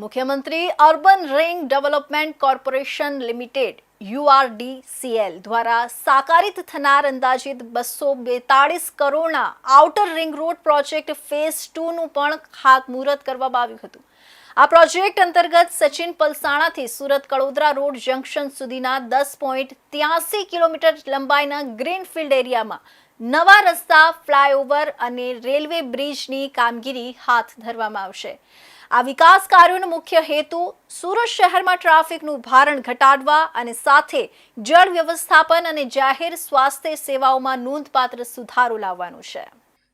મુખ્યમંત્રી urban ring development corporation limited, URDCL, દ્વારા સાકારિત થનાર અંદાજિત બસો બેતાળીસ કરોડના outer ring road project phase ટુનું પણ ખાતમુહૂર્ત કરવામાં આવ્યું હતું. આ પ્રોજેક્ટ અંતર્ગત સચિન પલસાણાથી સુરત કડોદરા રોડ જંકશન સુધીના દસ પોઈન્ટ ત્યાસી કિલોમીટર લંબાઈના ગ્રીનફિલ્ડ એરિયામાં નવા રસ્તા, ફ્લાયઓવર અને રેલવે બ્રિજની કામગીરી હાથ ધરવામાં આવશે. આ વિકાસ કાર્યોનો મુખ્ય હેતુ સુરત શહેરમાં ટ્રાફિકનું ભારણ ઘટાડવા અને સાથે જળ વ્યવસ્થાપન અને જાહેર સ્વાસ્થ્ય સેવાઓમાં નોંધપાત્ર સુધારો લાવવાનું છે.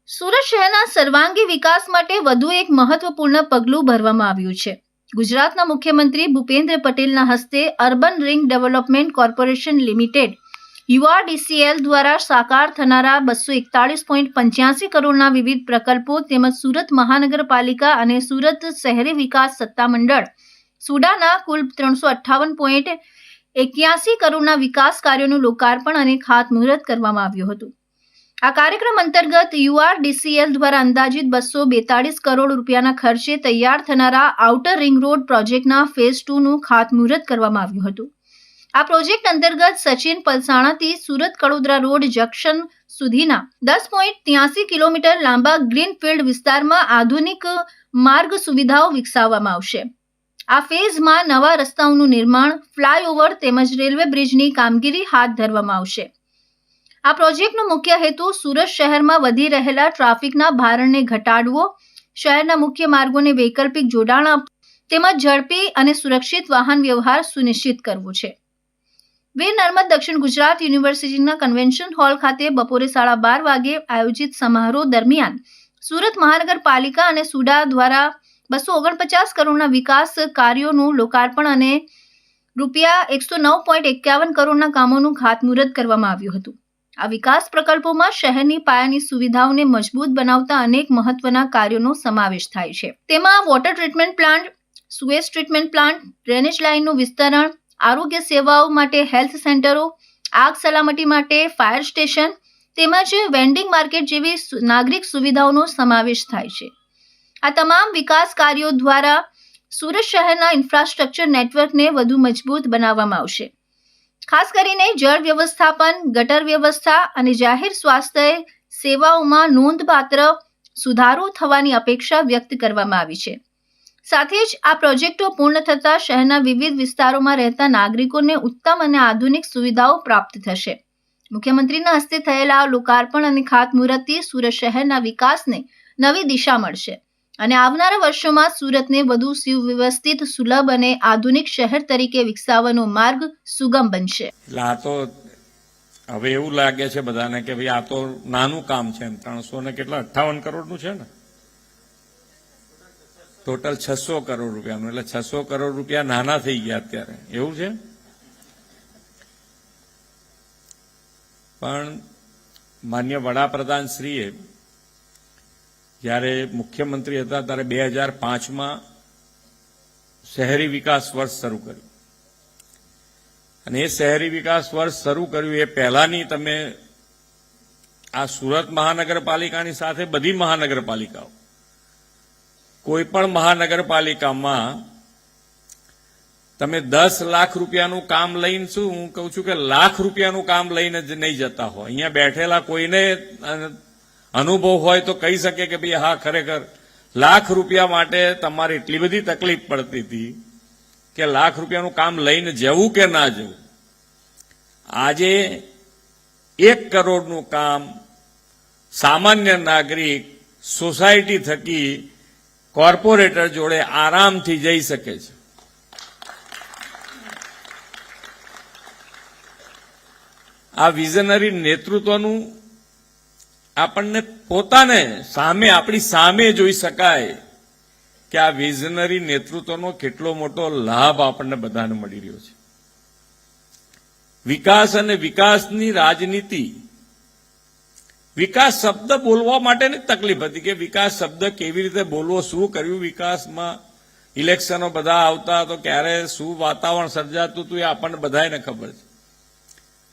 સુરત શહેરના સર્વાંગી વિકાસ માટે વધુ એક મહત્વપૂર્ણ પગલું ભરવામાં આવ્યું છે. ગુજરાતના મુખ્યમંત્રી ભૂપેન્દ્ર પટેલના હસ્તે urban ring development corporation limited URDCL દ્વારા સાકાર થનારા બસો એકતાળીસ પોઈન્ટ પંચ્યાસી કરોડના વિવિધ પ્રકલ્પો તેમજ સુરત મહાનગરપાલિકા અને સુરત શહેરી વિકાસ સત્તામંડળ સુડાના કુલ ત્રણસો અઠ્ઠાવન પોઈન્ટ એક્યાસી કરોડના વિકાસ કાર્યોનું લોકાર્પણ અને ખાતમુહૂર્ત કરવામાં આવ્યું હતું. આ કાર્યક્રમ અંતર્ગત યુઆરડીસીએલ દ્વારા અંદાજિત બસો બેતાળીસ કરોડ રૂપિયાના ખર્ચે તૈયાર થનારા આઉટર રિંગ રોડ પ્રોજેક્ટના ફેઝ ટુનું ખાતમુહૂર્ત કરવામાં આવ્યું હતું. આ પ્રોજેક્ટ અંતર્ગત સચિન પલસાણાથી સુરત કડોદરા રોડ જંકશન સુધીના દસ પોઈન્ટ ત્યાસી કિલોમીટર લાંબા ગ્રીનફિલ્ડ વિસ્તારમાં આધુનિક માર્ગ સુવિધાઓ વિકસાવવામાં આવશે. આ ફેઝમાં નવા રસ્તાઓનું નિર્માણ, ફ્લાયઓવર તેમજ રેલવે બ્રિજની કામગીરી હાથ ધરવામાં આવશે. આ પ્રોજેક્ટનો મુખ્ય હેતુ સુરત શહેરમાં વધી રહેલા ટ્રાફિકના ભારણને ઘટાડવો, શહેરના મુખ્ય માર્ગોને વૈકલ્પિક જોડાણ તેમજ ઝડપી અને સુરક્ષિત વાહન વ્યવહાર સુનિશ્ચિત કરવું છે. વીર નર્મદ દક્ષિણ ગુજરાત યુનિવર્સિટીના કન્વેન્શન હોલ ખાતે બપોરે સાડા બાર વાગે આયોજિત સમારોહ દરમિયાન સુરત મહાનગરપાલિકા અને સુડા દ્વારા બસો ઓગણપચાસ કરોડના વિકાસ કાર્યોનું લોકાર્પણ અને રૂપિયા એકસો નવ પોઈન્ટ એકાવન કરોડના કામોનું ખાતમુહૂર્ત કરવામાં આવ્યું હતું. આ વિકાસ પ્રકલ્પોમાં શહેરની પાયાની સુવિધાઓને મજબૂત બનાવતા અનેક મહત્વના કાર્યોનો સમાવેશ થાય છે. તેમાં water treatment plant sewage treatment plant drainage લાઇનનું વિસ્તરણ આરોગ્ય સેવાઓ માટે હેલ્થ સેન્ટરો, આગ સલામતી માટે ફાયર સ્ટેશન તેમજ વેન્ડિંગ માર્કેટ જેવી નાગરિક સુવિધાઓનો સમાવેશ થાય છે. આ તમામ વિકાસ કાર્યો દ્વારા સુરત શહેરના ઇન્ફ્રાસ્ટ્રક્ચર નેટવર્કને વધુ મજબૂત બનાવવામાં આવશે. ખાસ કરીને જળ વ્યવસ્થાપન, ગટર વ્યવસ્થા અને જાહેર સ્વાસ્થ્ય સેવાઓમાં નોંધપાત્ર સુધારો થવાની અપેક્ષા વ્યક્ત કરવામાં આવી છે. સાથે જ આ પ્રોજેક્ટો પૂર્ણ થતાં શહેરના વિવિધ વિસ્તારોમાં રહેતા નાગરિકોને ઉત્તમ અને આધુનિક સુવિધાઓ પ્રાપ્ત થશે. મુખ્યમંત્રીના હસ્તે થયેલા લોકાર્પણ અને ખાતમુહૂર્તથી સુરત શહેરના વિકાસને નવી દિશા મળશે અને આવનારા વર્ષોમાં સુરતને વધુ સુવ્યવસ્થિત, સુલભ અને આધુનિક શહેર તરીકે વિકસાવવાનો માર્ગ સુગમ બનશે. આ તો હવે એવું લાગે છે બધાને કે ભાઈ આ તો નાનું કામ છે ત્રણસો ને કેટલા? અઠાવન કરોડનું છે ને? ટોટલ છસો કરોડ રૂપિયાનું એટલે છસો કરોડ રૂપિયા નાના થઈ ગયા અત્યારે. એવું છે? પણ માન્ય વડાપ્રધાન શ્રીએ જ્યારે મુખ્યમંત્રી હતા ત્યારે બે હજાર પાંચમાં શહેરી વિકાસ વર્ષ શરૂ કર્યું. અને એ શહેરી વિકાસ વર્ષ શરૂ કર્યું એ પહેલાની તમે આ સુરત મહાનગરપાલિકાની સાથે બધી મહાનગરપાલિકાઓ કોઈ પણ મહાનગરપાલિકામાં તમે દસ લાખ રૂપિયાનું કામ લઈને શું, હું કહું છું કે લાખ રૂપિયાનું કામ લઈને જ નહીં જતા હોય અહીંયા બેઠેલા કોઈને અનુભવ હોય તો કહી શકે કે ભાઈ, હા, ખરેખર, લાખ રૂપિયા માટે તમારે એટલી બધી તકલીફ પડતી હતી કે લાખ રૂપિયાનું કામ લઈને જવું કે ના જવું. આજે એક કરોડનું કામ સામાન્ય નાગરિક સોસાયટી થકી કોર્પોરેટર જોડે આરામથી જઈ શકે છે. આ વિઝનરી નેતૃત્વનું આપણને પોતાને સામે, આપણી સામે જોઈ શકાય કે આ વિઝનરી નેતૃત્વનો કેટલો મોટો લાભ આપણને બધાને મળી રહ્યો છે. વિકાસ અને વિકાસની રાજનીતિ વિકાસ શબ્દ બોલવા માટેની તકલીફ હતી કે વિકાસ શબ્દ કેવી રીતે બોલવો, શું કર્યું વિકાસમાં? ઇલેક્શનો બધા આવતા તો ક્યારે શું વાતાવરણ સર્જાતું હતું એ આપણને બધાને ખબર છે.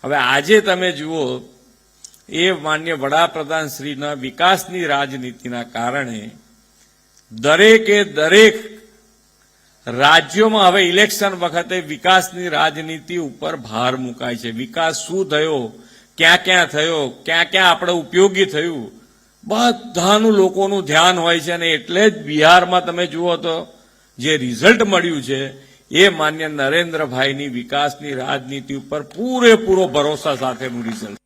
હવે આજે તમે જુઓ, એ માન્ય વડાપ્રધાન શ્રીના વિકાસની રાજનીતિના કારણે દરેકે દરેક રાજ્યોમાં હવે ઇલેક્શન વખતે વિકાસની રાજનીતિ ઉપર ભાર મુકાય છે. વિકાસ શું થયો? ક્યાં ક્યાં થયો, ક્યાં ક્યાં આપણે ઉપયોગી થયું? બધાનું લોકોનું ધ્યાન હોય છે અને એટલે જ બિહારમાં તમે જુઓ તો જે રિઝલ્ટ મળ્યું છે, એ માન્ય નરેન્દ્રભાઈની વિકાસની રાજનીતિ ઉપર પૂરેપૂરો ભરોસા સાથેનું રિઝલ્ટ